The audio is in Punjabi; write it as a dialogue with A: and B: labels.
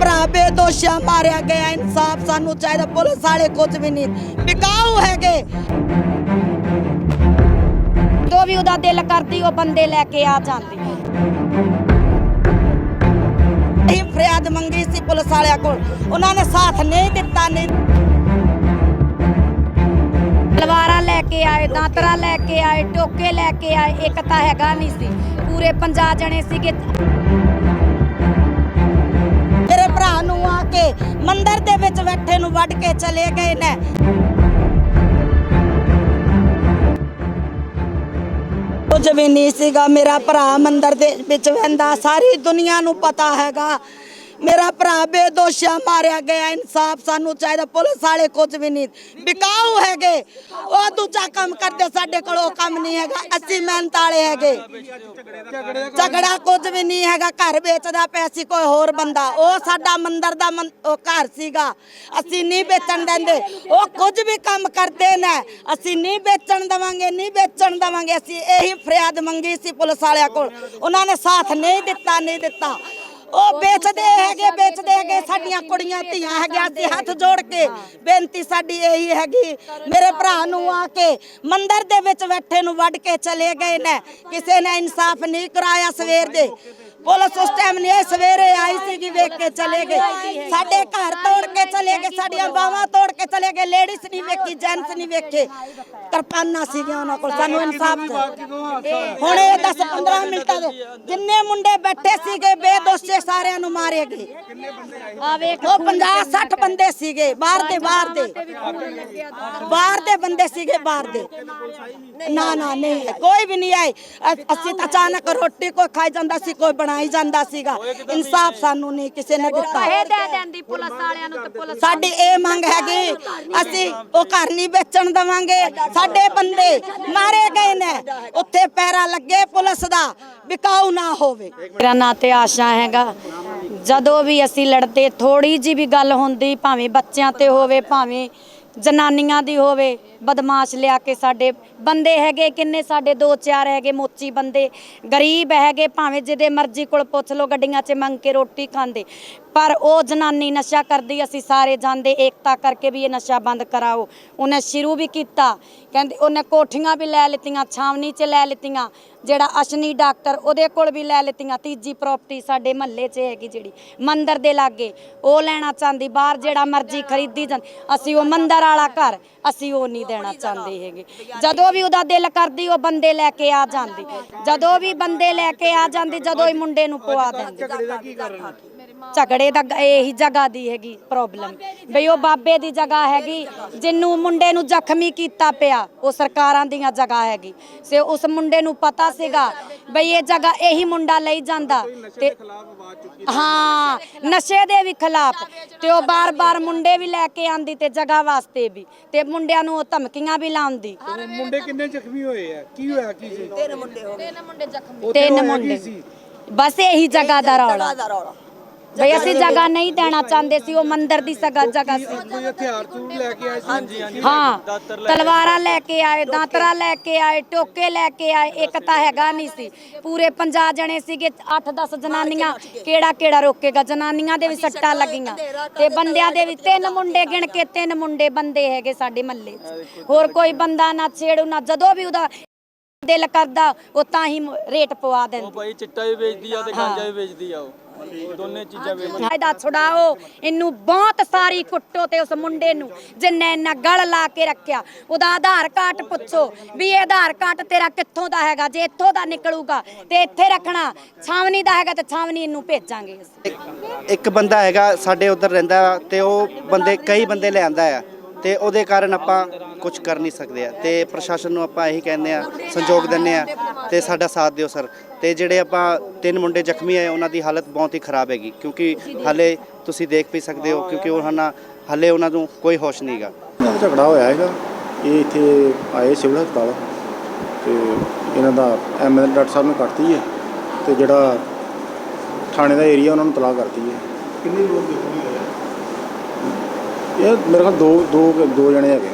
A: ਭਰਾ ਬੇਦੋਸ਼ੀਆ ਮਾਰਿਆ ਗਿਆ। ਇਨਸਾਫ ਸਾਨੂੰ ਚਾਹੀਦਾ। ਪੁਲਿਸ ਵਾਲੇ ਕੁਝ ਵੀ ਨਹੀਂ। ਵਿਕਾਊ ਹੈਗੇ।
B: ਜੋ ਵੀ ਉਹਦਾ ਦਿਲ ਕਰਦੀ, ਉਹ ਬੰਦੇ ਲੈ ਕੇ ਆ ਜਾਂਦੀ।
A: ਅਸੀਂ ਫਰਿਆਦ ਮੰਗੀ ਸੀ ਪੁਲਿਸ ਵਾਲਿਆਂ ਕੋਲ। ਉਹਨਾਂ ਨੇ ਸਾਥ ਨਹੀਂ ਦਿੱਤਾ ਨਹੀਂ
B: ਤਲਵਾਰਾਂ ਲੈ ਕੇ ਆਏ, ਦਾਤਰਾ ਲੈ ਕੇ ਆਏ, ਟੋਕੇ ਲੈ ਕੇ ਆਏ। ਇੱਕ ਤਾਂ ਹੈਗਾ ਨਹੀਂ ਸੀ। ਪੂਰੇ 50 ਜਣੇ ਸੀਗੇ।
A: ਬੈਠੇ ਕੇ ਚਲੇ ਗਏ ਨੇ। ਕੁਝ ਵੀ ਨਹੀਂ ਸੀਗਾ। ਮੇਰਾ ਭਰਾ ਮੰਦਿਰ ਦੇ ਵਿੱਚ ਵਹਿੰਦਾ। ਸਾਰੀ ਦੁਨੀਆ ਨੂੰ ਪਤਾ ਹੈਗਾ। ਮੇਰਾ ਭਰਾ ਬੇਦੋਸ਼ੀਆ ਮਾਰਿਆ ਗਿਆ, ਇਨਸਾਫ ਸਾਨੂੰ ਚਾਹੀਦਾ, ਪੁਲਿਸ ਵਾਲੇ ਕੁਝ ਵੀ ਨਹੀਂ। ਬਿਕਾਊ ਹੈਗੇ, ਉਹ ਦੂਜਾ ਕੰਮ ਕਰਦੇ, ਸਾਡੇ ਕੋਲ ਉਹ ਕੰਮ ਨਹੀਂ ਹੈਗਾ, ਅਸੀਂ ਮਿਹਨਤ ਵਾਲੇ ਹੈਗੇ। ਝਗੜਾ ਕੁਝ ਵੀ ਨਹੀਂ ਹੈਗਾ, ਘਰ ਵੇਚਦਾ ਪਿਆ ਸੀ ਕੋਈ ਹੋਰ ਬੰਦਾ, ਉਹ ਸਾਡਾ ਮੰਦਰ ਦਾ ਉਹ ਘਰ ਸੀਗਾ। ਅਸੀਂ ਨਹੀਂ ਵੇਚਣ ਦਿੰਦੇ, ਉਹ ਕੁਝ ਵੀ ਕੰਮ ਕਰਦੇ ਨੇ, ਅਸੀਂ ਨਹੀਂ ਵੇਚਣ ਦਵਾਂਗੇ, ਨਹੀਂ ਵੇਚਣ ਦਵਾਂਗੇ, ਅਸੀਂ ਇਹੀ ਫਰਿਆਦ ਮੰਗੀ ਸੀ ਪੁਲਿਸ ਵਾਲਿਆਂ ਕੋਲ। ਉਹਨਾਂ ਨੇ ਸਾਥ ਨਹੀਂ ਦਿੱਤਾ ਨਹੀਂ ਦਿੱਤਾ। ਉਹ ਵੇਚਦੇ ਹੈਗੇ ਵੇਚਦੇ ਹੈਗੇ, ਸਾਡੀਆਂ ਕੁੜੀਆਂ, ਧੀਆਂ ਹੈਗੀਆਂ ਅਸੀਂ ਹੱਥ ਜੋੜ ਕੇ ਬੇਨਤੀ ਸਾਡੀ ਇਹੀ ਹੈਗੀ। ਮੇਰੇ ਭਰਾ ਨੂੰ ਆ ਕੇ ਮੰਦਿਰ ਦੇ ਵਿੱਚ ਬੈਠੇ ਨੂੰ ਵੱਢ ਕੇ ਚਲੇ ਗਏ ਨੇ। ਕਿਸੇ ਨੇ ਇਨਸਾਫ ਨਹੀਂ ਕਰਾਇਆ ਸਵੇਰ ਦੇ। ਪੁਲਿਸ ਉਸ ਟਾਈਮ ਨਹੀਂ ਸਵੇਰੇ ਆਈ ਸੀਗੀ ਵੇਖ ਕੇ ਚਲੇ ਗਏ। ਸਾਡੇ ਘਰ ਤੋੜ ਕੇ ਚਲੇ ਗਏ ਸਾਡੀਆਂ ਬਾਹਾਂ ਤੋੜ ਕੇ ਚਲੇ ਗਏ ਲੇਡੀਜ਼ ਨਹੀਂ ਵੇਖੀ ਜੈਂਟਸ ਨਹੀਂ ਵੇਖੇ। ਕਿਰਪਾਨਾਂ ਸੀਗੀਆਂ ਉਹਨਾਂ ਕੋਲ ਸਾਨੂੰ ਇਨਸਾਫ ਹੁਣ ਇਹ 10 15 ਮਿੰਟਾਂ ਦੇ ਜਿੰਨੇ ਮੁੰਡੇ ਬੈਠੇ ਸੀਗੇ ਬੇਦੋਸ਼ੇ ਸਾਰਿਆਂ ਨੂੰ ਮਾਰੇ ਗਏ।
B: ਆ ਵੇਖ
A: ਉਹ 50 60 ਬੰਦੇ ਸੀਗੇ ਬਾਹਰ ਦੇ ਬਾਹਰ ਦੇ। ਬਾਹਰ ਦੇ ਬੰਦੇ ਸੀਗੇ ਬਾਹਰ ਦੇ। ਨਾ ਨਾ ਨਹੀਂ ਕੋਈ ਵੀ ਨਹੀਂ ਆਏ। ਅਸੀਂ ਅਚਾਨਕ ਰੋਟੀ ਕੋਈ ਖਾਈ ਜਾਂਦਾ ਸੀ ਕੋਈ ਬਣਾਈ ਜਾਂਦਾ ਸੀਗਾ। ਇਨਸਾਫ ਸਾਨੂੰ ਨਹੀਂ ਕਿਸੇ ਨੇ ਦਿੱਤਾ।
B: ਪੈਸੇ ਦੇ ਦਿੰਦੀ ਪੁਲਿਸ ਵਾਲਿਆਂ ਨੂੰ ਤੇ ਪੁਲਿਸ
A: ਸਾਡੀ ਇਹ ਮੰਗ ਹੈਗੀ ਅਸੀਂ ਉਹ ਘਰ ਨਹੀਂ ਵੇਚਣ ਦਵਾਂਗੇ। ਸਾਡੇ ਬੰਦੇ ਮਾਰੇ ਗਏ ਨੇ। ਉੱਥੇ ਪੈਰਾ ਲੱਗੇ ਪੁਲਿਸ ਦਾ ਵਿਕਾਊ ਨਾ ਹੋਵੇ।
B: ਮੇਰਾ ਨਾਂ ਤੇ ਆਸ਼ਾ ਹੈਗਾ। ਜਦੋਂ ਵੀ ਅਸੀਂ ਲੜਦੇ ਥੋੜੀ ਜੀ ਵੀ ਗੱਲ ਹੁੰਦੀ ਭਾਵੇਂ ਬੱਚਿਆਂ ਤੇ ਹੋਵੇ ਭਾਵੇਂ ਜਨਾਨੀਆਂ ਦੀ ਹੋਵੇ, ਬਦਮਾਸ਼ ਲਿਆ ਕੇ ਸਾਡੇ ਬੰਦੇ ਹੈਗੇ, ਕਿੰਨੇ ਸਾਡੇ ਦੋ ਚਾਰ ਹੈਗੇ ਮੋਚੀ ਬੰਦੇ, ਗਰੀਬ ਹੈਗੇ, ਭਾਵੇਂ ਜਿਹਦੇ ਮਰਜ਼ੀ ਕੋਲ ਪੁੱਛ ਲਓ, ਗੱਡੀਆਂ 'ਚ ਮੰਗ ਕੇ ਰੋਟੀ ਖਾਂਦੇ। ਪਰ ਉਹ ਜਨਾਨੀ ਨਸ਼ਾ ਕਰਦੀ, ਅਸੀਂ ਸਾਰੇ ਜਾਂਦੇ ਏਕਤਾ ਕਰਕੇ ਵੀ ਇਹ ਨਸ਼ਾ ਬੰਦ ਕਰਾਓ। ਉਹਨੇ ਸ਼ੁਰੂ ਵੀ ਕੀਤਾ, ਕਹਿੰਦੇ ਉਹਨੇ ਕੋਠੀਆਂ ਵੀ ਲੈ ਲਿੱਤੀਆਂ, ਛਾਵਨੀ 'ਚ ਲੈ ਲਿੱਤੀਆਂ, ਜਿਹੜਾ ਅਸ਼ਨੀ ਡਾਕਟਰ ਉਹਦੇ ਕੋਲ ਵੀ ਲੈ ਲਿੱਤੀਆਂ। ਤੀਜੀ ਪ੍ਰਾਪਰਟੀ ਸਾਡੇ ਮਹੱਲੇ 'ਚ ਹੈਗੀ ਜਿਹੜੀ, ਮੰਦਰ ਦੇ ਲਾਗੇ। ਉਹ ਲੈਣਾ ਚਾਹੁੰਦੀ, ਬਾਹਰ ਜਿਹੜਾ ਮਰਜ਼ੀ ਖਰੀਦੀ ਜਾਂ ਅਸੀਂ ਉਹ ਮੰਦਰ ਵਾਲਾ ਘਰ, ਅਸੀਂ ਉਹ ਨਹੀਂ ਦੇਣਾ ਚਾਹੁੰਦੇ ਹੈਗੇ। ਜਦੋਂ ਵੀ ਉਹਦਾ ਦਿਲ ਕਰਦੀ, ਉਹ ਬੰਦੇ ਲੈ ਕੇ ਆ ਜਾਂਦੀ। ਜਦੋਂ ਵੀ ਬੰਦੇ ਲੈ ਕੇ ਆ ਜਾਂਦੀ, ਜਦੋਂ ਹੀ ਮੁੰਡੇ ਨੂੰ ਪਵਾ ਦਿੰਦੀ। ਝਗੜੇ ਦਾ ਇਹੀ ਜਗ੍ਹਾ ਦੀ ਹੈਗੀ ਪ੍ਰੋਬਲਮ ਬਈ ਉਹ ਬਾਬੇ ਦੀ ਜਗ੍ਹਾ ਹੈਗੀ ਜਿੰਨੂੰ ਮੁੰਡੇ ਨੂੰ ਜ਼ਖਮੀ ਕੀਤਾ ਪਿਆ ਉਹ ਸਰਕਾਰਾਂ ਦੀਆਂ ਜਗ੍ਹਾ ਹੈਗੀ। ਸੇ ਉਸ ਮੁੰਡੇ ਨੂੰ ਪਤਾ ਸੀਗਾ ਬਈ ਇਹ ਜਗ੍ਹਾ ਇਹੀ ਮੁੰਡਾ ਲਈ ਜਾਂਦਾ ਤੇ ਹਾਂ ਨਸ਼ੇ ਦੇ ਵੀ ਖਿਲਾਫ। ਤੇ ਉਹ ਬਾਰ-ਬਾਰ ਮੁੰਡੇ ਵੀ ਲੈ ਕੇ ਆਂਦੀ ਤੇ ਜਗ੍ਹਾ ਵਾਸਤੇ ਵੀ। ਤੇ ਮੁੰਡਿਆਂ ਨੂੰ ਉਹ ਧਮਕੀਆਂ ਵੀ ਲਾਉਂਦੀ।
C: ਮੁੰਡੇ ਕਿੰਨੇ ਜ਼ਖਮੀ ਹੋਏ ਆ? ਕੀ ਹੋਇਆ ਕੀ ਸੀ? ਤਿੰਨ ਮੁੰਡੇ ਹੋ ਗਏ।
B: ਤਿੰਨ ਮੁੰਡੇ ਬਸ ਇਹੀ ਜਗ੍ਹਾ ਦਾ ਰੌਲਾ। ਬਈ ਅਸੀਂ ਜਗ੍ਹਾ ਨਹੀਂ ਦੇਣਾ ਚਾਹੁੰਦੇ ਸੀ ਉਹ ਮੰਦਿਰ ਦੀ ਸਗਾ ਜਗ੍ਹਾ ਸੀ।
C: ਕੋਈ ਹਥਿਆਰ ਤੂਰ ਲੈ ਕੇ ਆਏ ਸੀ? ਹਾਂਜੀ
B: ਹਾਂ ਤਲਵਾਰਾਂ ਲੈ ਕੇ ਆਏ ਦਾਤਰਾ ਲੈ ਕੇ ਆਏ ਟੋਕੇ ਲੈ ਕੇ ਆਏ ਇੱਕ ਤਾਂ ਹੈਗਾ ਨਹੀਂ ਸੀ। ਪੂਰੇ 50 ਜਣੇ ਸੀਗੇ 8-10 ਜਨਾਨੀਆਂ ਕਿਹੜਾ ਕਿਹੜਾ ਰੋਕੇਗਾ? ਜਨਾਨੀਆਂ ਦੇ ਵੀ ਸੱਟਾਂ ਲੱਗੀਆਂ। ਤੇ ਬੰਦਿਆਂ ਦੇ ਵੀ ਤਿੰਨ ਮੁੰਡੇ ਗਿਣ ਕੇ ਤਿੰਨ ਮੁੰਡੇ ਬੰਦੇ ਹੈਗੇ ਸਾਡੇ ਮਹੱਲੇ 'ਚ। ਹੋਰ ਕੋਈ ਬੰਦਾ ਨਾ ਛੇੜੂ ਨਾ ਜਦੋਂ ਵੀ ਉਹਦਾ ਦਿਲ ਕਰਦਾ ਉਹ ਤਾਂ ਹੀ ਰੇਟ ਪਵਾ ਦਿੰਦੇ।
D: ਭਾਈ ਚਿੱਟਾ ਵੀ ਵੇਚਦੀ ਆ ਤੇ ਗਾਂਜਾ ਵੀ ਵੇਚਦੀ ਆ ਉਹ। ਦੋਨੇ ਚੀਜ਼ਾਂ ਵੇਚਦੀ
B: ਇਹਦਾ ਛੁਡਾਓ। ਇਹਨੂੰ ਬਹੁਤ ਸਾਰੀ ਕੁੱਟੋ ਤੇ ਉਸ ਮੁੰਡੇ ਨੂੰ ਜਿੰਨੇ ਇੰਨਾ ਗਲ ਲਾ ਕੇ ਰੱਖਿਆ। ਉਹਦਾ ਆਧਾਰ ਕਾਰਡ ਪੁੱਛੋ ਵੀ ਇਹ ਆਧਾਰ ਕਾਰਡ ਤੇਰਾ ਕਿੱਥੋਂ ਦਾ ਹੈਗਾ? ਜੇ ਇੱਥੋਂ ਦਾ ਨਿਕਲੂਗਾ ਤੇ ਇੱਥੇ ਰੱਖਣਾ। ਛਾਵਨੀ ਦਾ ਹੈਗਾ ਤੇ ਛਾਵਨੀ ਇਹਨੂੰ ਭੇਜਾਂਗੇ ਅਸੀਂ।
E: ਇੱਕ ਬੰਦਾ ਹੈਗਾ ਸਾਡੇ ਉਧਰ ਰਹਿੰਦਾ ਤੇ ਉਹ ਬੰਦੇ ਕਈ ਬੰਦੇ ਲਿਆਂਦਾ ਆ। ਤੇ ਉਹਦੇ ਕਾਰਨ ਆਪਾਂ ਕੁਝ ਕਰ ਨਹੀਂ ਸਕਦੇ ਆ। ਤੇ ਪ੍ਰਸ਼ਾਸਨ ਨੂੰ ਆਪਾਂ ਇਹੀ ਕਹਿੰਦੇ ਆ ਸੰਯੋਗ ਦਿੰਦੇ ਆ ਤੇ ਸਾਡਾ ਸਾਥ ਦਿਓ ਸਰ। ਤੇ ਜਿਹੜੇ ਆਪਾਂ ਤਿੰਨ ਮੁੰਡੇ ਜ਼ਖਮੀ ਆਏ ਉਹਨਾਂ ਦੀ ਹਾਲਤ ਬਹੁਤ ਹੀ ਖਰਾਬ ਹੈਗੀ। ਕਿਉਂਕਿ ਹਾਲੇ ਤੁਸੀਂ ਦੇਖ ਵੀ ਸਕਦੇ ਹੋ ਕਿਉਂਕਿ ਉਹ ਹਨਾ ਹਾਲੇ ਉਹਨਾਂ ਨੂੰ ਕੋਈ ਹੋਸ਼ ਨਹੀਂਗਾ
F: ਝਗੜਾ ਹੋਇਆ ਹੈਗਾ। ਇਹ ਇੱਥੇ ਆਏ ਸਿਵਲ ਹਸਪਤਾਲ। ਤੇ ਇਹਨਾਂ ਦਾ ਐਮਐਲ ਡਾਕਟਰ ਸਾਹਿਬ ਨੇ ਕੱਟਤੀ ਹੈ। ਤੇ ਜਿਹੜਾ ਥਾਣੇ ਦਾ ਏਰੀਆ ਉਹਨਾਂ ਨੂੰ ਤਲਾਕ ਕਰਤੀ ਹੈ। ਕਿੰਨੇ ਲੋਕ ਹੋਏ ਇਹ ਮੇਰੇ ਖਿਆਲ ਦੋ ਦੋ ਦੋ ਜਣੇ ਹੈਗੇ